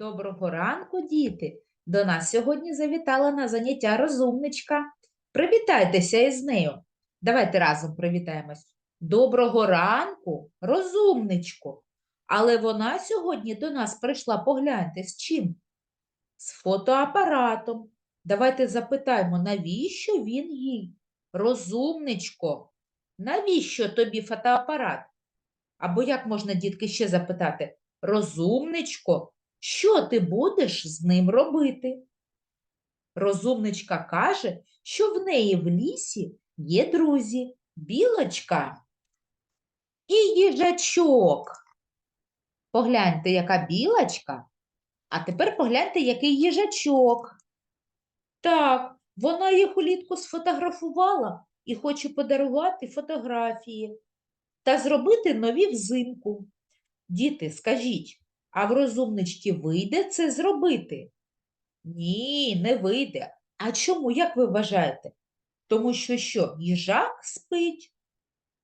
Доброго ранку, діти! До нас сьогодні завітала на заняття розумничка. Привітайтеся із нею. Давайте разом привітаємось. Доброго ранку, розумничку. Але вона сьогодні до нас прийшла погляньте з чим? З фотоапаратом. Давайте запитаємо, навіщо він їй? Розумничко, навіщо тобі фотоапарат? Або як можна, дітки, ще запитати? Розумничко, що ти будеш з ним робити? Розумничка каже, що в неї в лісі є друзі, білочка і їжачок. Погляньте, яка білочка, а тепер погляньте, який їжачок. Так, вона їх улітку сфотографувала і хоче подарувати фотографії та зробити нові взимку. Діти, скажіть, а в розумнички вийде це зробити? Ні, не вийде. А чому, як ви вважаєте? Тому що що, їжак спить,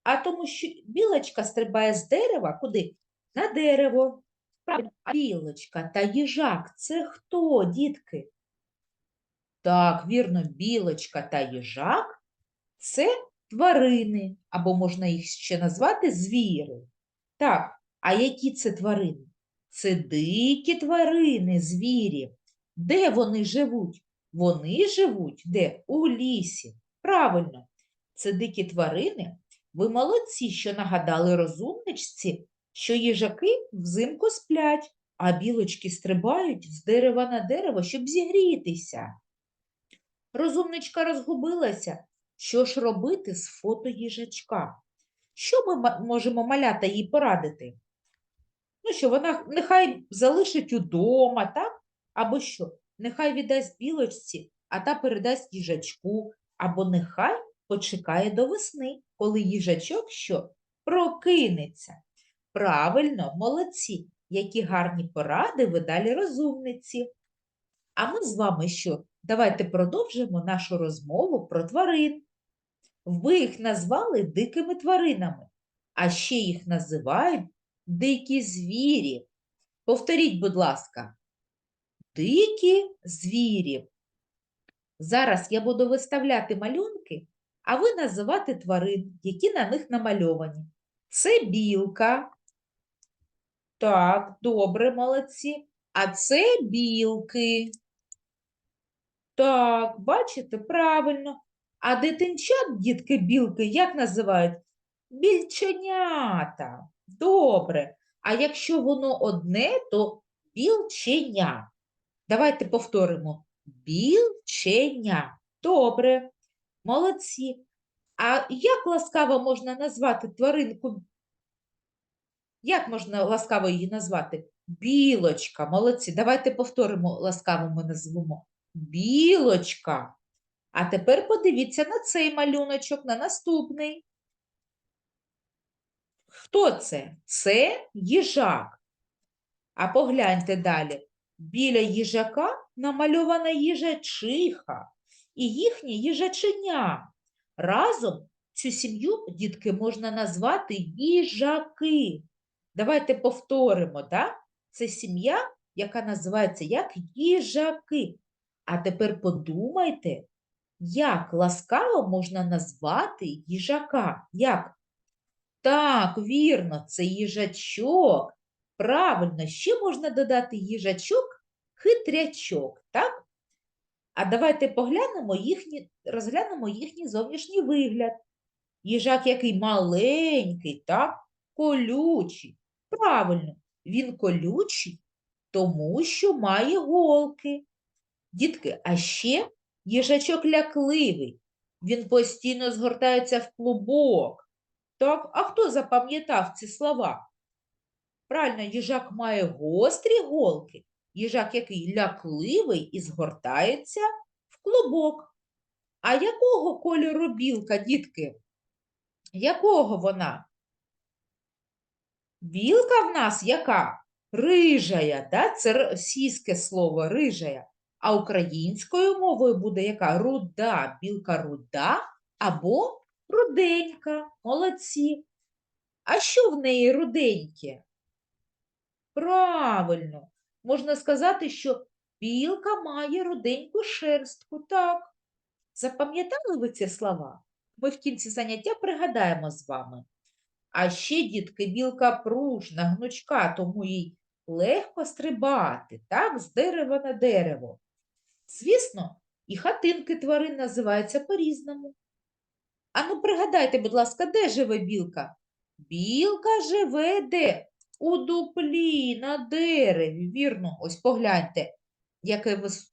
а тому що білочка стрибає з дерева куди? На дерево. Білочка та їжак це хто, дітки? Так, вірно, білочка та їжак це тварини, або можна їх ще назвати звіри. Так, а які це тварини? Це дикі тварини, звірі. Де вони живуть? Вони живуть де? У лісі. Правильно, це дикі тварини. Ви молодці, що нагадали розумничці, що їжаки взимку сплять, а білочки стрибають з дерева на дерево, щоб зігрітися. Розумничка розгубилася. Що ж робити з фото їжачка? Що ми можемо малята їй порадити? Ну що, вона нехай залишить удома, так? Або що? Нехай віддасть білочці, а та передасть їжачку, або нехай почекає до весни, коли їжачок що? Прокинеться. Правильно, молодці, які гарні поради ви далі розумниці. А ми з вами що? Давайте продовжимо нашу розмову про тварин. Ви їх назвали дикими тваринами, а ще їх називають дикі звірі. Повторіть, будь ласка, дикі звірі. Зараз я буду виставляти малюнки, а ви називати тварин, які на них намальовані. Це білка. Так, добре, молодці. А це білки. Так, бачите, правильно. А дитинчат, дітки білки, як називають? Більченята. Добре. А якщо воно одне, то білченя. Давайте повторимо. Білченя. Добре. Молодці. А як ласкаво можна назвати тваринку? Як можна ласкаво її назвати? Білочка. Молодці. Давайте повторимо ласкаво ми назвемо. Білочка. А тепер подивіться на цей малюночок, на наступний. Хто це? Це їжак. А погляньте далі. Біля їжака намальована їжачиха і їхнє їжаченя. Разом цю сім'ю, дітки, можна назвати їжаки. Давайте повторимо, так? Це сім'я, яка називається як їжаки. А тепер подумайте, як ласкаво можна назвати їжака? Як? Так, вірно, це їжачок. Правильно, ще можна додати їжачок, хитрячок, так? А давайте поглянемо їхні, розглянемо їхній зовнішній вигляд. Їжак який маленький, так? Колючий. Правильно, він колючий, тому що має голки. Дітки, а ще їжачок лякливий. Він постійно згортається в клубок. Так, а хто запам'ятав ці слова? Правильно, їжак має гострі голки, їжак який лякливий і згортається в клубок. А якого кольору білка, дітки? Якого вона? Білка в нас яка? Рижая, да? це російське слово рижая. А українською мовою буде яка? Руда, білка руда або руденька. Молодці. А що в неї руденьке? Правильно, можна сказати, що білка має руденьку шерстку. Так. Запам'ятали ви ці слова? Ми в кінці заняття пригадаємо з вами. А ще, дітки, білка пружна, гнучка, тому їй легко стрибати, так, з дерева на дерево. Звісно, і хатинки тварин називаються по-різному. Ану, пригадайте, будь ласка, де живе білка? Білка живе де? У дуплі, на дереві. Вірно, ось погляньте, яке вис-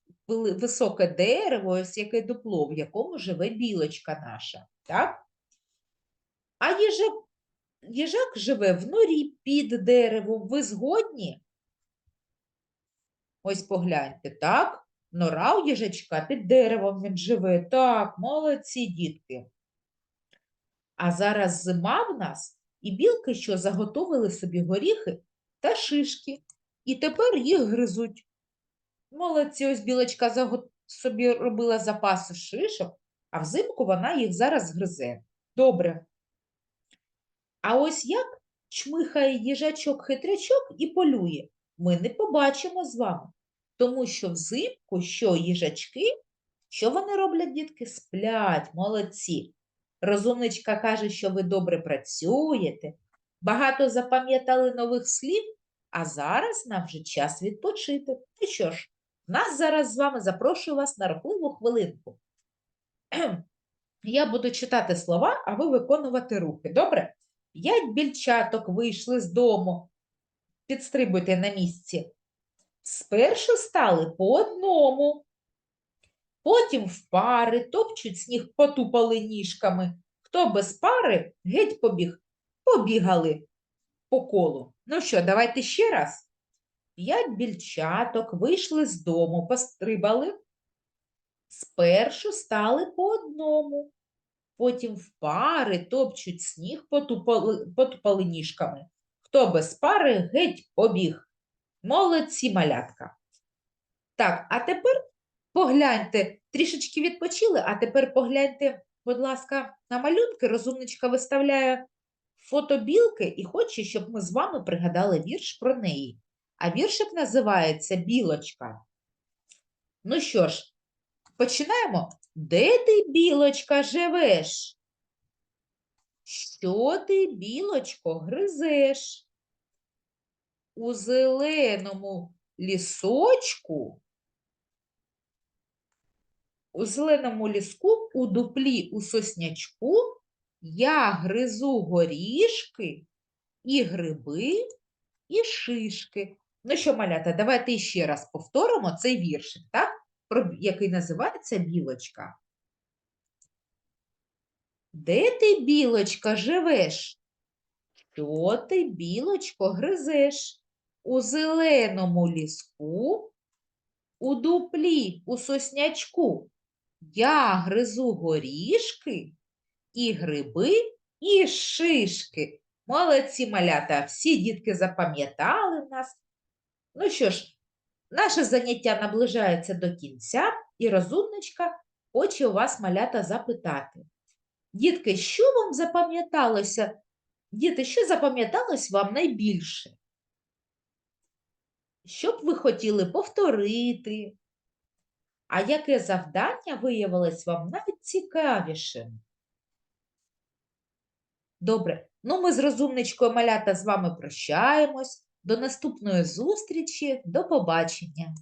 високе дерево, ось яке дупло, в якому живе білочка наша. Так? А їжак, їжак живе в норі під деревом. Ви згодні? Ось погляньте, так? Нора у їжачка під деревом він живе. Так, молодці дітки. А зараз зима в нас, і білки, що заготовили собі горіхи та шишки, і тепер їх гризуть. Молодці, ось білочка собі робила запаси шишок, а взимку вона їх зараз гризе. Добре. А ось як чмихає їжачок-хитрячок і полює, ми не побачимо з вами. Тому що взимку, що їжачки, що вони роблять, дітки? Сплять, молодці. Розумничка каже, що ви добре працюєте, багато запам'ятали нових слів, а зараз нам вже час відпочити. Ну що ж, нас зараз з вами запрошую вас на рухливу хвилинку. Я буду читати слова, а ви виконувати рухи. Добре? П'ять більчаток вийшли з дому. Підстрибуйте на місці. Спершу стали по одному, потім в пари, топчуть сніг, потупали ніжками. Хто без пари, геть побіг, побігали по колу. Ну що, давайте ще раз. П'ять більчаток вийшли з дому, пострибали. Спершу стали по одному, потім в пари топчуть сніг, потупали, потупали ніжками. Хто без пари, геть побіг. Молодці малятка. Так, а тепер погляньте, трішечки відпочили, а тепер погляньте, будь ласка, на малюнки. Розумничка виставляє фото білки і хоче, щоб ми з вами пригадали вірш про неї. А віршик називається Білочка. Ну що ж, починаємо. Де ти, білочка, живеш? Що ти, білочко, гризеш? У зеленому лісочку, у зеленому ліску, у дуплі, у соснячку я гризу горішки і гриби, і шишки. Ну що, малята, давайте ще раз повторимо цей віршик, так? Який називається білочка. Де ти, білочка, живеш? Що ти, білочко, гризеш? У зеленому ліску, у дуплі, у соснячку. Я гризу горішки і гриби, і шишки. Молодці малята, всі дітки запам'ятали нас. Ну що ж, наше заняття наближається до кінця, і розумничка хоче у вас малята запитати. Дітки, що вам запам'яталося? Діти, що запам'яталось вам найбільше? Що б ви хотіли повторити? А яке завдання виявилось вам найцікавішим? Добре, ну ми з розумничкою малята з вами прощаємось. До наступної зустрічі, до побачення.